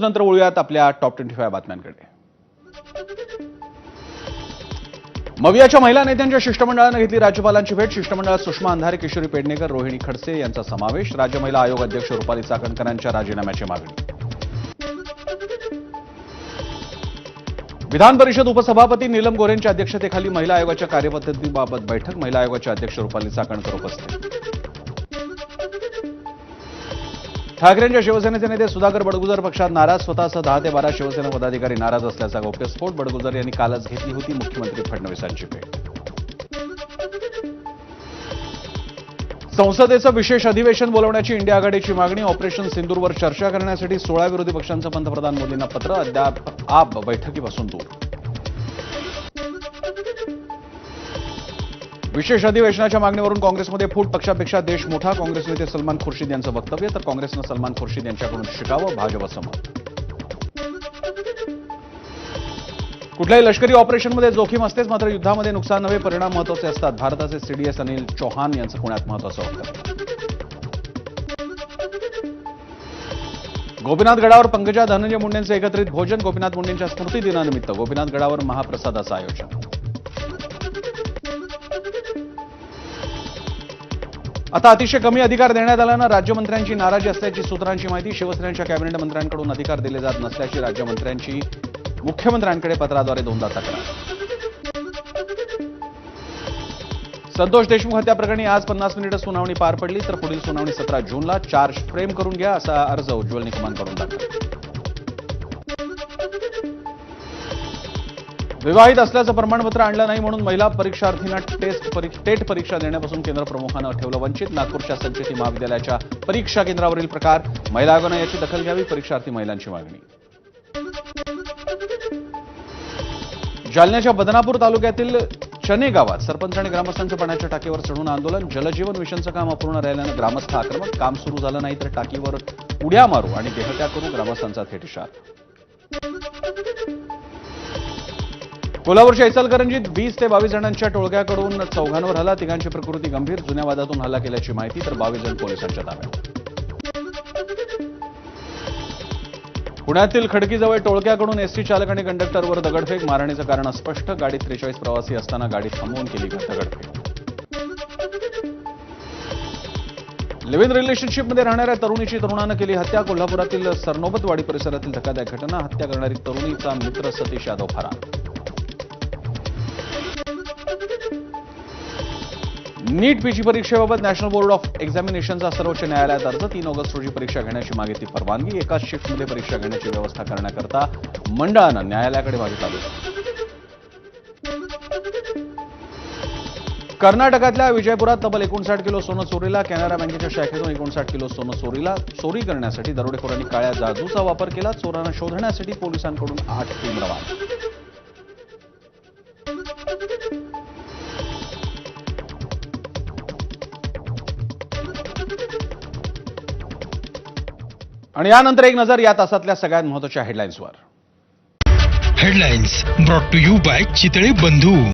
नंतर वळूयात आपल्या टॉप ट्वेंटी फाय बातम्यांकडे. मवियाच्या महिला नेत्यांच्या शिष्टमंडळानं घेतली राज्यपालांची भेट. शिष्टमंडळात सुषमा अंधारे किशोरी पेडणेकर रोहिणी खडसे यांचा समावेश. राज्य महिला आयोग अध्यक्ष रुपाली चाकणकर यांच्या राजीनाम्याची मागणी. विधान परिषद उपसभापती नीलम गोरेंच्या अध्यक्षतेखाली महिला आयोगाच्या कार्यपद्धतीबाबत बैठक. महिला आयोगाच्या अध्यक्ष रुपाली चाकणकर उपस्थित ठाकरेंच्या शिवसेनेचे नेते सुधाकर बडगुजर पक्षात नाराज स्वतःसह दहा ते बारा शिवसेना पदाधिकारी नाराज असल्याचा गौप्यस्फोट बडगुजर यांनी कालच घेतली होती मुख्यमंत्री फडणवीसांची भेट. संसदेचं विशेष अधिवेशन बोलवण्याची इंडिया आघाडीची मागणी ऑपरेशन सिंदूरवर चर्चा करण्यासाठी सोळा विरोधी पक्षांचं पंतप्रधान मोदींना पत्र अद्याप आप बैठकीपासून दूर. विशेष अधिवेशनाच्या मागणीवरून काँग्रेसमध्ये फूट पक्षापेक्षा देश मोठा. काँग्रेस नेते सलमान खुर्शीद यांचं वक्तव्य तर काँग्रेसनं सलमान खुर्शीद यांच्याकडून शिकावं भाजपचं मत कुठल्याही लष्करी ऑपरेशनमध्ये जोखीम असतेच मात्र युद्धामध्ये नुकसान नव्हे परिणाम महत्त्वाचे असतात. भारताचे सीडीएस अनिल चौहान यांचं पुण्यात महत्वाचं वक्तव्य. गोपीनाथ गडावर पंकजा धनंजय मुंडेंचं एकत्रित भोजन गोपीनाथ मुंडेंच्या स्मृती दिनानिमित्त गोपीनाथ गडावर महाप्रसादाचं आयोजन. आता अतिशय कमी अधिकार देण्यात आल्यानं राज्यमंत्र्यांची नाराजी असल्याची सूत्रांची माहिती शिवसेनेच्या कॅबिनेट मंत्र्यांकडून अधिकार दिले जात नसल्याची राज्यमंत्र्यांची मुख्यमंत्र्यांकडे पत्राद्वारे दोनदा तक्रार. संतोष देशमुख हत्या प्रकरणी आज पन्नास मिनिटं सुनावणी पार पडली तर पुढील सुनावणी सतरा जूनला. चार्ज फ्रेम करून घ्या असा अर्ज उज्ज्वल निकमांकडून दाखल. विवाहित असल्याचं प्रमाणपत्र आणलं नाही म्हणून महिला परीक्षार्थींना टेस्ट टेट परीक्षा देण्यापासून केंद्र प्रमुखानं ठेवलं वंचित. नागपूरच्या संचेती महाविद्यालयाच्या परीक्षा केंद्रावरील प्रकार महिला आयोगानं याची दखल घ्यावी परीक्षार्थी महिलांची मागणी. जालन्याच्या बदनापूर तालुक्यातील चने गावात सरपंच आणि ग्रामस्थांचं पाण्याच्या टाकीवर चढून आंदोलन. जलजीवन मिशनचं काम अपूर्ण राहिल्यानं ग्रामस्थ आक्रमक. काम सुरू झालं नाही तर टाकीवर उड्या मारू आणि देहत्या करू ग्रामस्थांचा थेट इशारा. कोल्हापूरच्या इचलकरंजीत वीस ते बावीस जणांच्या टोळक्याकडून चौघांवर हल्ला. तिघांची प्रकृती गंभीर. जुन्या वादातून हल्ला केल्याची माहिती तर बावीस जण पोलिसांच्या ताब्यात. पुण्यातील खडकीजवळ टोळक्याकडून एसटी चालक आणि कंडक्टरवर दगडफेक. मारण्याचं कारण अस्पष्ट. गाडीत त्रेचाळीस प्रवासी असताना गाडी थांबवून केली दगडफेक लिव्ह इन रिलेशनशिपमध्ये राहणाऱ्या तरुणीची तरुणानं केली हत्या. कोल्हापुरातील सरनोबतवाडी परिसरातील धक्कादायक घटना. हत्या करणारी तरुणीचा मित्र सतीश यादव फरार. नीट पीजी परीक्षेबाबत नॅशनल बोर्ड ऑफ एक्झामिनेशनचा सर्वोच्च न्यायालयात अर्ज. तीन ऑगस्ट रोजी परीक्षा घेण्याची मागितली परवानगी. एकाच शिफ्टमध्ये परीक्षा घेण्याची व्यवस्था करण्याकरता मंडळानं न्यायालयाकडे मागितला कर्नाटकातल्या विजयपुरात तब्बल एकोणसाठ किलो सोनं चोरीला. कॅनरा बँकेच्या शाखेतून एकोणसाठ किलो सोनं चोरीला. चोरी करण्यासाठी दरोडेखोरांनी काळ्या जादूचा वापर केला. चोरांना शोधण्यासाठी पोलिसांकडून आठ टीम रवाना. आणि यानंतर एक नजर या तासातल्या सगळ्यात महत्त्वाच्या हेडलाईन्सवर headlines brought to you by Chitale Bandhu.